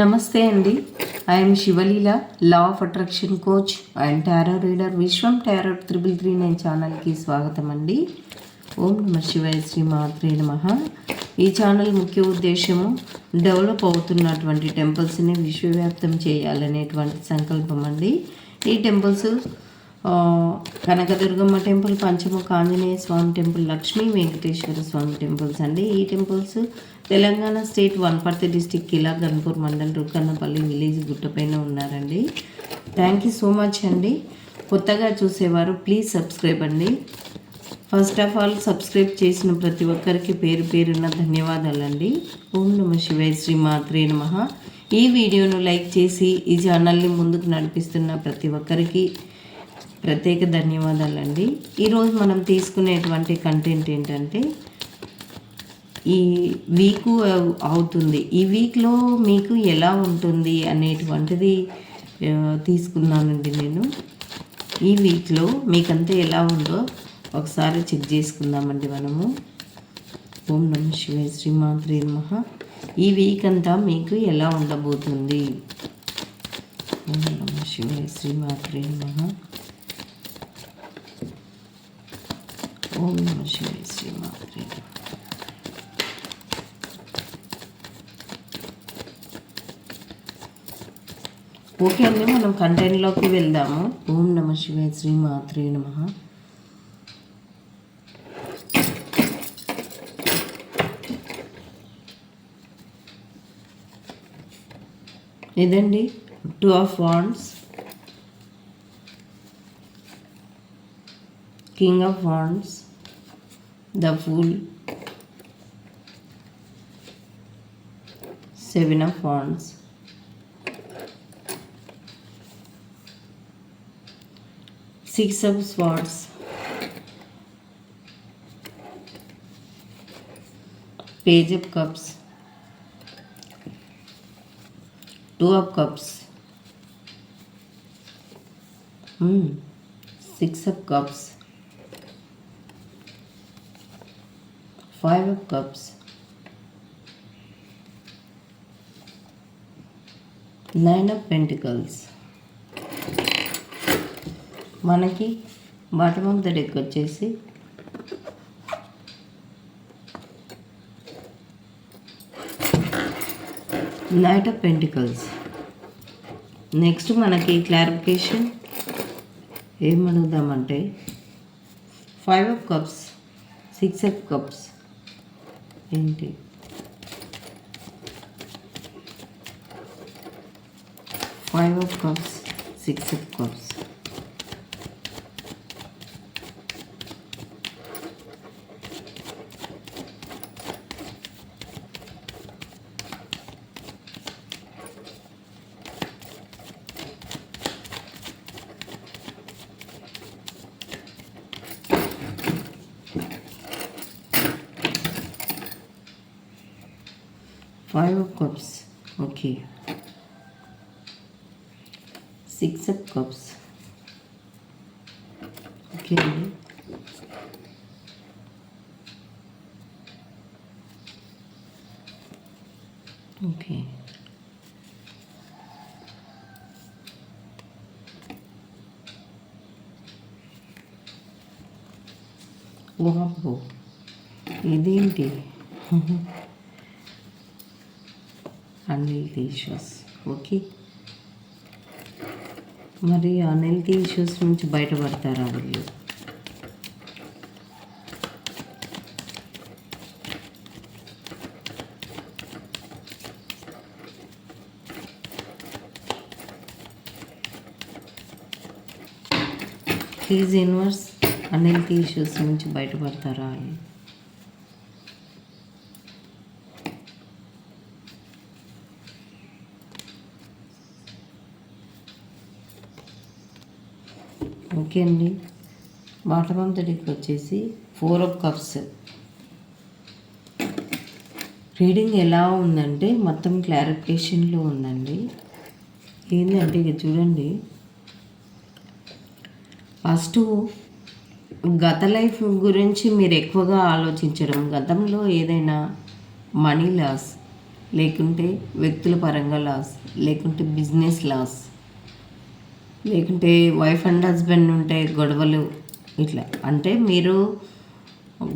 నమస్తే అండి. I'm Sivaleela law of attraction coach and tarot reader Vishwam tarot triple three nine ఛానల్కి స్వాగతం అండి. ఓం నమ శివాయ శ్రీ మాత్రే నమ. ఈ ఛానల్ ముఖ్య ఉద్దేశము డెవలప్ అవుతున్నటువంటి టెంపుల్స్ని విశ్వవ్యాప్తం చేయాలనేటువంటి సంకల్పం అండి. ఈ temples Kanakadurgamma temple Panchamukha Anjaneya Swamy temple Lakshmi Venkateswara Swamy temples అండి. ఈ temples Telangana state Wanaparthy district Qila Ghanpur mandal Rukkannapalli village గుట్టపైన ఉన్నారండి. థ్యాంక్ యూ సో మచ్ అండి. కొత్తగా చూసేవారు ప్లీజ్ సబ్స్క్రైబ్ అండి. ఫస్ట్ ఆఫ్ ఆల్ సబ్స్క్రైబ్ చేసిన ప్రతి ఒక్కరికి పేరు పేరున్న ధన్యవాదాలండి. ఓం నమ శివాయ శ్రీ మాత్రే నమ. ఈ వీడియోను లైక్ చేసి ఈ ఛానల్ని ముందుకు నడిపిస్తున్న ప్రతి ఒక్కరికి ప్రత్యేక ధన్యవాదాలండి. ఈరోజు మనం తీసుకునేటువంటి కంటెంట్ ఏంటంటే ఈ వీక్ అవుతుంది. ఈ వీక్లో మీకు ఎలా ఉంటుంది అనేటువంటిది తీసుకున్నానండి నేను. ఈ వీక్లో మీకంతా ఎలా ఉందో ఒకసారి చెక్ చేసుకుందామండి మనము. ఓం నమ శివాయ శ్రీమాత్రే నమ. ఈ వీక్ అంతా మీకు ఎలా ఉండబోతుంది? ఓం నమ శివాయ శ్రీమాత్రే నమ. ఓం నమ శివాయ శ్రీమాత్రే నమ. ఓకే అండి మనం కంటెంట్లోకి వెళ్దాము. ఓం నమ శివాయ శ్రీ మాత్రే నమ. ఇదండి two of wands king of wands the fool. Seven of wands six of swords. Page of cups. Two of cups. Hmm. Six of cups. Five of cups. Nine of pentacles మనకి bottom of the deck వచ్చేసి knight of pentacles. Next మనకి clarification ఏం five of cups six of cups ఏంటి? Five of cups six of cups. five of cups okay six of cups okay అండి okay వాబ్బో ఇదేంటి unhealthy issues okay మరి unhealthy issues నుంచి బయటపడతారా వీళ్ళు please universe unhealthy issues నుంచి బయటపడతారా అని ఓకే అండి బాటమ్ ఆఫ్ ద డెక్ వచ్చేసి ఫోర్ ఆఫ్ కప్స్. రీడింగ్ ఎలా ఉందంటే మొత్తం క్లారిఫికేషన్లో ఉందండి. ఏంటంటే ఇక చూడండి. ఫస్ట్ గత లైఫ్ గురించి మీరు ఎక్కువగా ఆలోచించడం గతంలో ఏదైనా మనీ లాస్ లేకుంటే వ్యక్తుల పరంగా లాస్ లేకుంటే బిజినెస్ లాస్ లేకుంటే వైఫ్ అండ్ హస్బెండ్ ఉంటే గొడవలు ఇట్లా. అంటే మీరు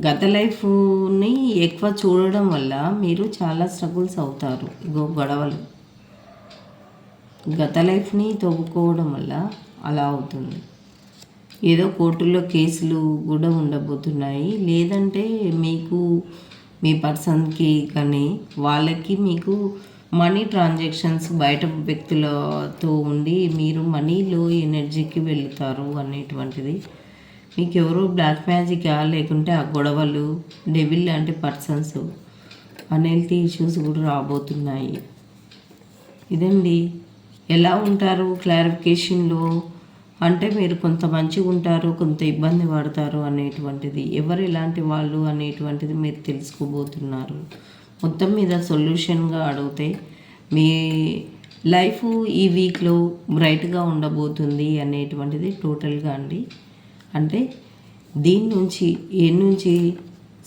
గత లైఫ్ని ఎక్కువ చూడడం వల్ల మీరు చాలా స్ట్రగుల్స్ అవుతారు. ఇగో గొడవలు. గత లైఫ్ని తవ్వుకోవడం వల్ల అలా అవుతుంది. ఏదో కోర్టుల్లో కేసులు కూడా ఉండబోతున్నాయి. లేదంటే మీకు మీ పర్సన్కి కానీ వాళ్ళకి మీకు మనీ ట్రాన్సాక్షన్స్ బయట వ్యక్తులతో ఉండి మీరు మనీలో ఎనర్జీకి వెళ్తారు అనేటువంటిది. మీకు ఎవరు బ్లాక్ మ్యాజికా? లేకుంటే ఆ గొడవలు డెవిల్ లాంటి పర్సన్స్ అన్హెల్తీ ఇష్యూస్ కూడా రాబోతున్నాయి. ఇదండి. ఎలా ఉంటారు క్లారిఫికేషన్లో? అంటే మీరు కొంత మంచిగా ఉంటారు కొంత ఇబ్బంది పడతారు అనేటువంటిది. ఎవరు ఎలాంటి వాళ్ళు అనేటువంటిది మీరు తెలుసుకోబోతున్నారు. మొత్తం మీద సొల్యూషన్గా అడిగితే మీ లైఫ్ ఈ వీక్లో బ్రైట్గా ఉండబోతుంది అనేటువంటిది టోటల్గా అండి. అంటే దీని నుంచి ఏ నుంచి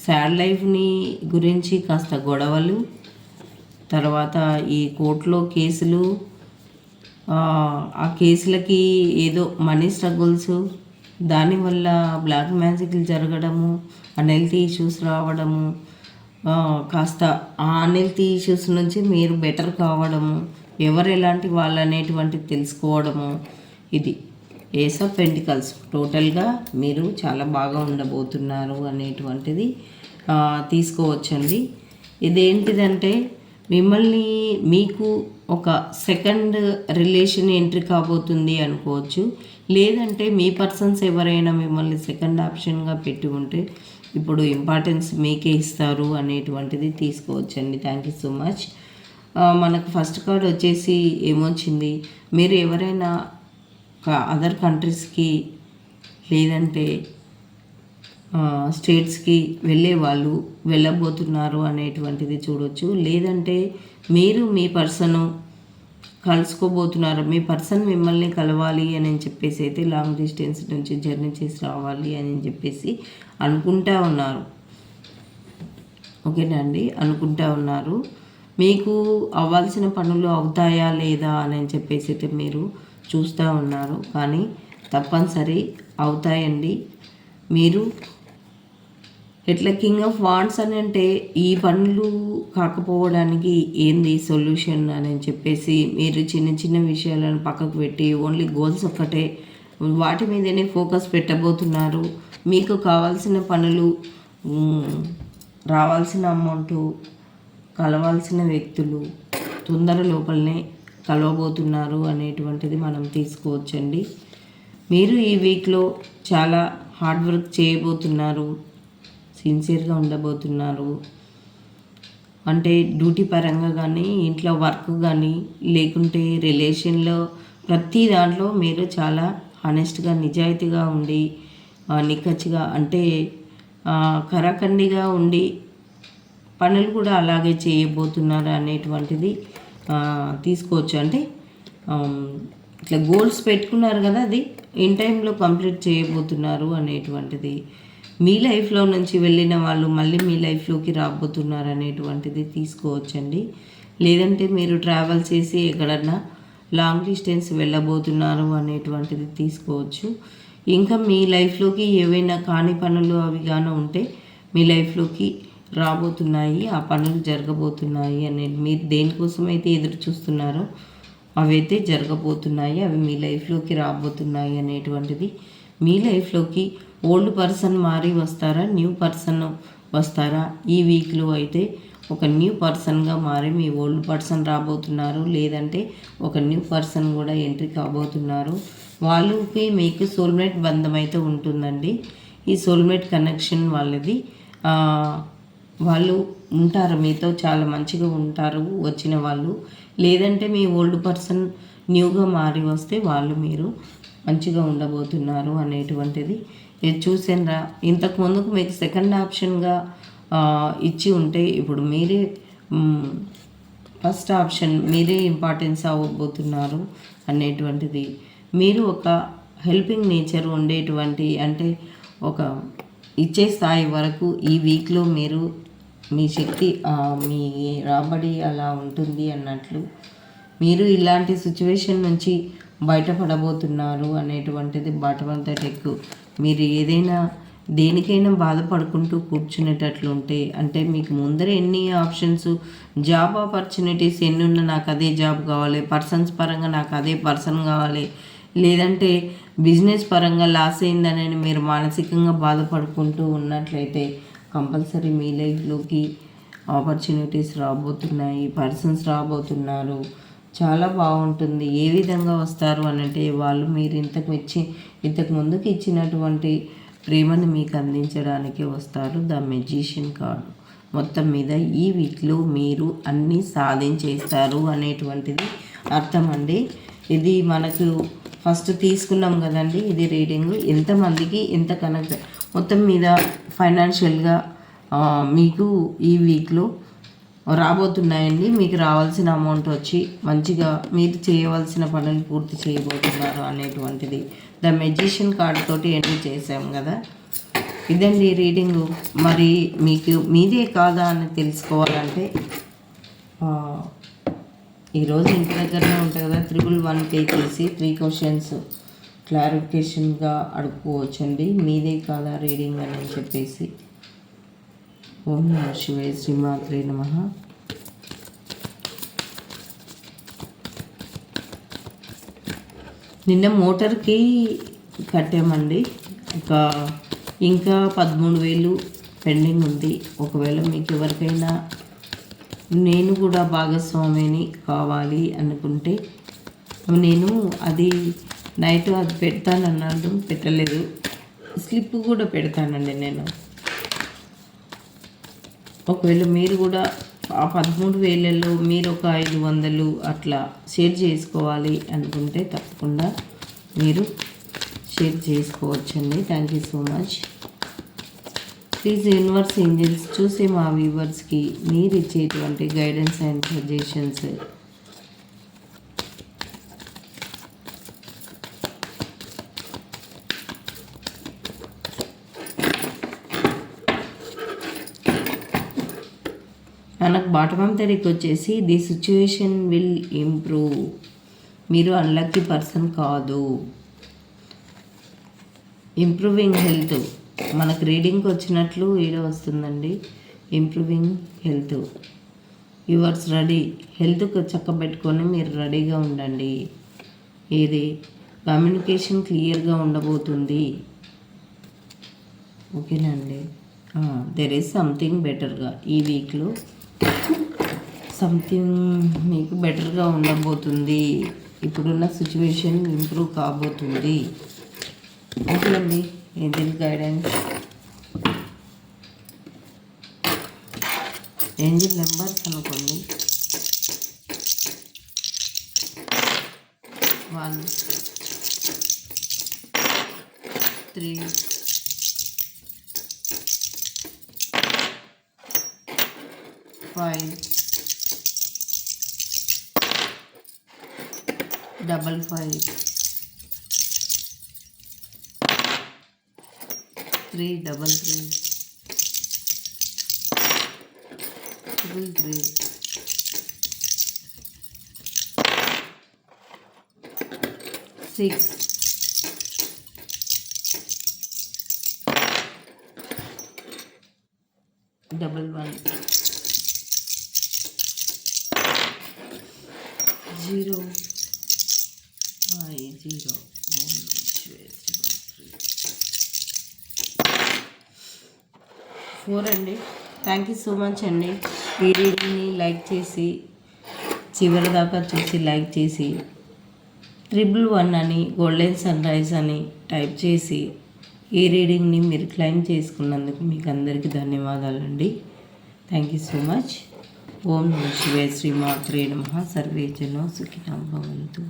శాడ్ లైఫ్ని గురించి కాస్త గొడవలు తర్వాత ఈ కోర్టులో కేసులు ఆ కేసులకి ఏదో మనీ స్ట్రగుల్స్ దానివల్ల బ్లాక్ మ్యాజిక్లు జరగడము అన్హెల్తీ ఇష్యూస్ రావడము కాస్త ఆ ఇష్యూస్ నుంచి మీరు బెటర్ కావడము ఎవరు ఎలాంటి వాళ్ళు అనేటువంటిది తెలుసుకోవడము ఇది ఏస్ ఆఫ్ పెంటికల్స్ టోటల్గా మీరు చాలా బాగా ఉండబోతున్నారు అనేటువంటిది తీసుకోవచ్చండి. ఇదేంటిదంటే మిమ్మల్ని మీకు ఒక సెకండ్ రిలేషన్ ఎంట్రీ కాబోతుంది అనుకోవచ్చు. లేదంటే మీ పర్సన్స్ ఎవరైనా మిమ్మల్ని సెకండ్ ఆప్షన్గా పెట్టి ఉంటే ఇప్పుడు ఇంపార్టెన్స్ మీకే ఇస్తారు అనేటువంటిది తీసుకోవచ్చండి. థ్యాంక్ యూ సో మచ్ మనకు ఫస్ట్ కార్డ్ వచ్చేసి ఏమొచ్చింది? మీరు ఎవరైనా అదర్ కంట్రీస్కి లేదంటే స్టేట్స్కి వెళ్ళే వాళ్ళు వెళ్ళబోతున్నారు అనేటువంటిది చూడొచ్చు. లేదంటే మీరు మీ పర్సను కలుసుకోబోతున్నారు. మీ పర్సన్ మిమ్మల్ని కలవాలి అని చెప్పేసి అయితే లాంగ్ డిస్టెన్స్ నుంచి జర్నీ చేసి రావాలి అని చెప్పేసి అనుకుంటా ఉన్నారు. ఓకేనండి అనుకుంటా ఉన్నారు. మీకు అవ్వాల్సిన పనులు అవుతాయా లేదా అని చెప్పేసి అయితే మీరు చూస్తూ ఉన్నారు. కానీ తప్పనిసరి అవుతాయండి. మీరు ఇట్లా కింగ్ ఆఫ్ వాండ్స్ అని అంటే ఈ పనులు కాకపోవడానికి ఏంది సొల్యూషన్ అని చెప్పేసి మీరు చిన్న చిన్న విషయాలను పక్కకు పెట్టి ఓన్లీ గోల్స్ ఒక్కటే. వాటి మీదనే ఫోకస్ పెట్టబోతున్నారు. మీకు కావాల్సిన పనులు రావాల్సిన అమౌంట్ కలవాల్సిన వ్యక్తులు తొందర లోపలనే కలవబోతున్నారు అనేటువంటిది మనం తీసుకోవచ్చండి. మీరు ఈ వీక్లో చాలా హార్డ్ వర్క్ చేయబోతున్నారు. సిన్సియర్గా ఉండబోతున్నారు. అంటే డ్యూటీ పరంగా కానీ ఇంట్లో వర్క్ కానీ లేకుంటే రిలేషన్లో ప్రతి దాంట్లో మీరు చాలా హానెస్ట్గా నిజాయితీగా ఉండి నిక్కచ్చిగా అంటే కరాఖండిగా ఉండి పనులు కూడా అలాగే చేయబోతున్నారు అనేటువంటిది తీసుకోవచ్చు. అంటే ఇట్లా గోల్స్ పెట్టుకున్నారు కదా అది ఇన్ టైంలో కంప్లీట్ చేయబోతున్నారు అనేటువంటిది మీ లైఫ్లో నుంచి వెళ్ళిన వాళ్ళు మళ్ళీ మీ లైఫ్లోకి రాబోతున్నారు అనేటువంటిది తీసుకోవచ్చండి. లేదంటే మీరు ట్రావెల్ చేసి ఎక్కడన్నా లాంగ్ డిస్టెన్స్ వెళ్ళబోతున్నారు అనేటువంటిది తీసుకోవచ్చు. ఇంకా మీ లైఫ్లోకి ఏవైనా కాని పనులు అవి కానీ ఉంటే మీ లైఫ్లోకి రాబోతున్నాయి ఆ పనులు జరగబోతున్నాయి అనేది మీరు దేనికోసం అయితే ఎదురు చూస్తున్నారో అవైతే జరగబోతున్నాయి అవి మీ లైఫ్లోకి రాబోతున్నాయి అనేటువంటిది మీ లైఫ్లోకి ఓల్డ్ పర్సన్ మారి వస్తారా? న్యూ పర్సన్ వస్తారా? ఈ వీక్లో అయితే ఒక న్యూ పర్సన్గా మారి మీ ఓల్డ్ పర్సన్ రాబోతున్నారు. లేదంటే ఒక న్యూ పర్సన్ కూడా ఎంట్రీ కాబోతున్నారు. వాళ్ళకి మీకు సోల్మేట్ బంధం అయితే ఉంటుందండి. ఈ సోల్మేట్ కనెక్షన్ వాళ్ళది. వాళ్ళు ఉంటారు. మీతో చాలా మంచిగా ఉంటారు వచ్చిన వాళ్ళు. లేదంటే మీ ఓల్డ్ పర్సన్ న్యూగా మారి వస్తే వాళ్ళు మీరు మంచిగా ఉండబోతున్నారు అనేటువంటిది చూసారా ఇంతకు ముందుకు మీకు సెకండ్ ఆప్షన్గా ఇచ్చి ఉంటే ఇప్పుడు మీరే ఫస్ట్ ఆప్షన్ మీరే ఇంపార్టెన్స్ అవ్వబోతున్నారు అనేటువంటిది. మీరు ఒక హెల్పింగ్ నేచర్ ఉండేటువంటి అంటే ఒక ఇచ్చే స్థాయి వరకు ఈ వీక్లో మీరు మీ శక్తి మీ రాబడి అలా ఉంటుంది అన్నట్లు మీరు ఇలాంటి సిచ్యువేషన్ నుంచి బయటపడబోతున్నారు అనేటువంటిది బాటమ్ ఆఫ్ ద టెక్. మీరు ఏదైనా దేనికైనా బాధపడుకుంటూ కూర్చునేటట్లుంటే అంటే మీకు ముందర ఎన్ని ఆప్షన్స్ జాబ్ ఆపర్చునిటీస్ ఎన్ని ఉన్నా నాకు అదే జాబ్ కావాలి పర్సన్స్ పరంగా నాకు అదే పర్సన్ కావాలి లేదంటే బిజినెస్ పరంగా లాస్ అయిందని మీరు మానసికంగా బాధపడుకుంటూ ఉన్నట్లయితే కంపల్సరీ మీ లైఫ్లోకి ఆపర్చునిటీస్ రాబోతున్నాయి పర్సన్స్ రాబోతున్నారు. చాలా బాగుంటుంది. ఏ విధంగా వస్తారు అని అంటే వాళ్ళు మీరు ఇంతకు ఇచ్చి ఇంతకు ముందుకు ఇచ్చినటువంటి ప్రేమను మీకు అందించడానికి వస్తారు ద మెజిషియన్ కార్డు మొత్తం మీద ఈ వీక్లో మీరు అన్నీ సాధించేస్తారు అనేటువంటిది అర్థం అండి ఇది మనకు ఫస్ట్ తీసుకున్నాం కదండి ఇది రీడింగ్. ఎంతమందికి ఎంత కనెక్ట్ మొత్తం మీద ఫైనాన్షియల్గా మీకు ఈ వీక్లో రాబోతున్నాయండి. మీకు రావాల్సిన అమౌంట్ వచ్చి మంచిగా మీరు చేయవలసిన పనులు పూర్తి చేయబోతున్నారు అనేటువంటిది. ద మెజిషియన్ కార్డ్ తోటి ఎంట్రీ చేసాం కదా. ఇదండి రీడింగ్ మరి మీకు మీదే కాదా అని తెలుసుకోవాలంటే ఈరోజు ఇంటి దగ్గరనే ఉంటాయి కదా. త్రిబుల్ వన్ పే చేసి త్రీ క్వశ్చన్స్ క్లారిఫికేషన్గా అడుక్కోవచ్చండి. మీదే కాదా రీడింగ్ అని చెప్పేసి. ఓం నమ శివాయ శ్రీమాత్రే నమ. నిన్న మోటార్కి కట్టామండి. ఒక ఇంకా పదమూడు వేలు పెండింగ్ ఉంది. ఒకవేళ మీకు ఎవరికైనా నేను కూడా భాగస్వామిని కావాలి అనుకుంటే నేను అది నైట్ అది పెడతానన్నాడు పెట్టలేదు. స్లిప్ కూడా పెడతానండి నేను. ఒకవేళ మీరు కూడా ఆ పదమూడు వేలలో మీరు ఒక ఐదు వందలు అట్లా షేర్ చేసుకోవాలి అనుకుంటే తప్పకుండా మీరు షేర్ చేసుకోవచ్చండి. Thank you so much. Please universe angels చూసే మా వ్యూవర్స్కి మీరు ఇచ్చేటువంటి గైడెన్స్ అండ్ సజెషన్స్ మనకు బాటమ్ ఆఫ్ ద డెక్ వచ్చేసి ది సిచ్యువేషన్ విల్ ఇంప్రూవ్ మీరు అన్లక్కీ పర్సన్ కాదు. ఇంప్రూవింగ్ హెల్త్ మనకు రీడింగ్కి వచ్చినట్లు ఈడ వస్తుందండి. ఇంప్రూవింగ్ హెల్త్ యువర్స్ రెడీ హెల్త్కి చక్కబెట్టుకొని మీరు రెడీగా ఉండండి. ఏది? కమ్యూనికేషన్ క్లియర్గా ఉండబోతుంది. ఓకేనండి దెర్ ఈస్ సంథింగ్ బెటర్గా ఈ వీక్లో సంథింగ్ మీకు బెటర్గా ఉండబోతుంది. ఇప్పుడున్న సిచ్యువేషన్ ఇంప్రూవ్ కాబోతుంది. ఓకే అండి ఏంజల్ గైడెన్స్ ఏంజల్ నెంబర్స్ అనుకోండి. One three five double five three double three triple three six double one zero five zero four అండి. థ్యాంక్ యూ సో మచ్ అండి. ఈ రీడింగ్ని లైక్ చేసి చివరి దాకా చూసి లైక్ చేసి ట్రిపుల్ వన్ అని గోల్డెన్ సన్ రైజ్ అని టైప్ చేసి ఈ రీడింగ్ని మీరు క్లైమ్ చేసుకున్నందుకు మీకు అందరికీ ధన్యవాదాలండి. థ్యాంక్ యూ సో మచ్ ఓం నమ శివే శ్రీమాత్రే నమ. సర్వే జనో సుఖినో భవంతు.